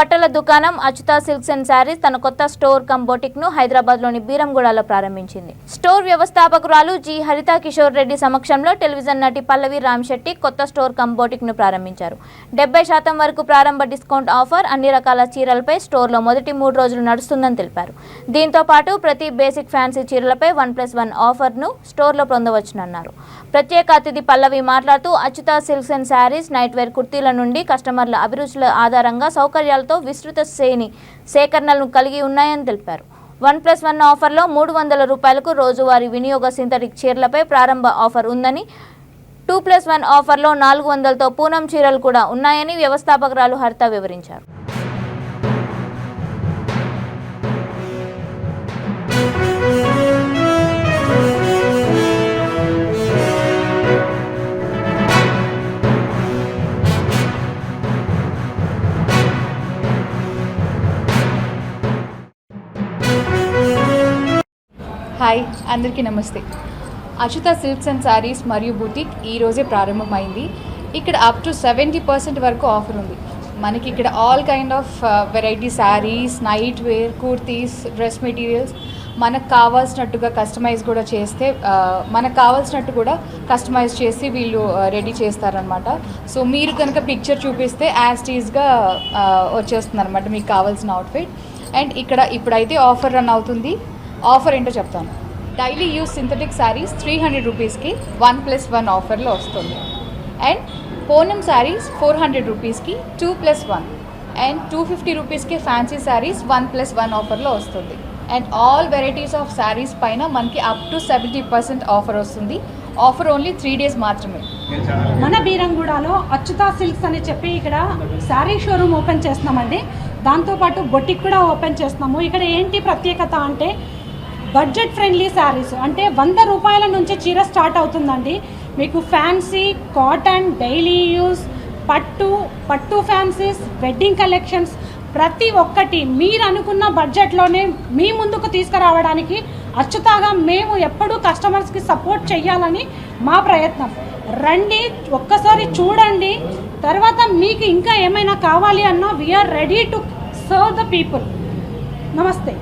బట్టల దుకాణం Achyuta silks and saris తన కొత్త స్టోర్ కమ్ బొటిక్ను హైదరాబాద్లోని బీరంగూడలో ప్రారంభించింది. స్టోర్ వ్యవస్థాపకురాలు జి. హరిత కిషోర్ రెడ్డి సమక్షంలో టెలివిజన్ నటి పల్లవి రామ్శెట్టి కొత్త స్టోర్ కమ్ బొటిక్ను ప్రారంభించారు. డెబ్బై శాతం వరకు ప్రారంభ డిస్కౌంట్ ఆఫర్ అన్ని రకాల చీరలపై స్టోర్లో మొదటి మూడు రోజులు నడుస్తుందని తెలిపారు. దీంతో పాటు ప్రతి బేసిక్ ఫ్యాన్సీ చీరలపై వన్ ప్లస్ వన్ ఆఫర్ను స్టోర్లో పొందవచ్చునన్నారు. ప్రత్యేక అతిథి పల్లవి మాట్లాడుతూ Achyuta silks and sarees night wear కుర్తీల నుండి కస్టమర్ల అభిరుచుల ఆధారంగా సౌకర్యాలతో విస్తృత శ్రేణి సేకరణలను కలిగి ఉన్నాయని తెలిపారు. వన్ ప్లస్ వన్ ఆఫర్లో మూడు వందల రూపాయలకు రోజువారీ వినియోగ సింథటిక్ చీరలపై ప్రారంభ ఆఫర్ ఉందని టూ ప్లస్ వన్ ఆఫర్లో నాలుగు వందలతో పూనం చీరలు కూడా ఉన్నాయని వ్యవస్థాపకురాలు హర్త వివరించారు. హాయ్ అందరికీ నమస్తే. అచుత సిల్క్స్ అండ్ శారీస్ మరియు బుటిక్ ఈ రోజే ప్రారంభమైంది. ఇక్కడ అప్ టు సెవెంటీ పర్సెంట్ వరకు ఆఫర్ ఉంది. మనకి ఇక్కడ all kind of variety sarees night wear kurtis dress materials మనకు కావాల్సినట్టుగా కస్టమైజ్ కూడా చేస్తే uh, మనకు కావాల్సినట్టు కూడా కస్టమైజ్ చేసి వీళ్ళు uh, రెడీ చేస్తారనమాట సో మీరు కనుక పిక్చర్ చూపిస్తే యాజ్ టీజ్గా uh, వచ్చేస్తుంది అనమాట మీకు కావాల్సిన అవుట్ఫిట్ అండ్ ఇక్కడ ఇప్పుడైతే ఆఫర్ రన్ అవుతుంది. ఆఫర్ ఏంటో చెప్తాను. Daily use synthetic sarees three hundred రూపీస్కి వన్ ప్లస్ వన్ ఆఫర్లో వస్తుంది. And Poonam sarees four hundred రూపీస్కి two plus one and two fifty రూపీస్కి fancy sarees one plus one ఆఫర్లో వస్తుంది. And all varieties of sarees పైన మనకి up to seventy percent offer వస్తుంది. ఆఫర్ ఓన్లీ త్రీ డేస్ మాత్రమే. మన బీరంగూడలో అచ్యుతా సిల్క్స్ అని చెప్పి ఇక్కడ శారీ షోరూమ్ ఓపెన్ చేస్తున్నామండి. దాంతోపాటు బొటిక్ కూడా ఓపెన్ చేస్తున్నాము. ఇక్కడ ఏంటి ప్రత్యేకత అంటే బడ్జెట్ ఫ్రెండ్లీ శారీస్. అంటే వంద రూపాయల నుంచి చీర స్టార్ట్ అవుతుందండి. మీకు ఫ్యాన్సీ కాటన్ డైలీ యూస్ పట్టు పట్టు ఫ్యాన్సీస్ వెడ్డింగ్ కలెక్షన్స్ ప్రతి ఒక్కటి మీరు అనుకున్న బడ్జెట్లోనే మీ ముందుకు తీసుకురావడానికి అచ్చుతాగా మేము ఎప్పుడూ కస్టమర్స్కి సపోర్ట్ చేయాలని మా ప్రయత్నం. రండి ఒక్కసారి చూడండి. తర్వాత మీకు ఇంకా ఏమైనా కావాలి అన్నా we're ready to serve the people namaste.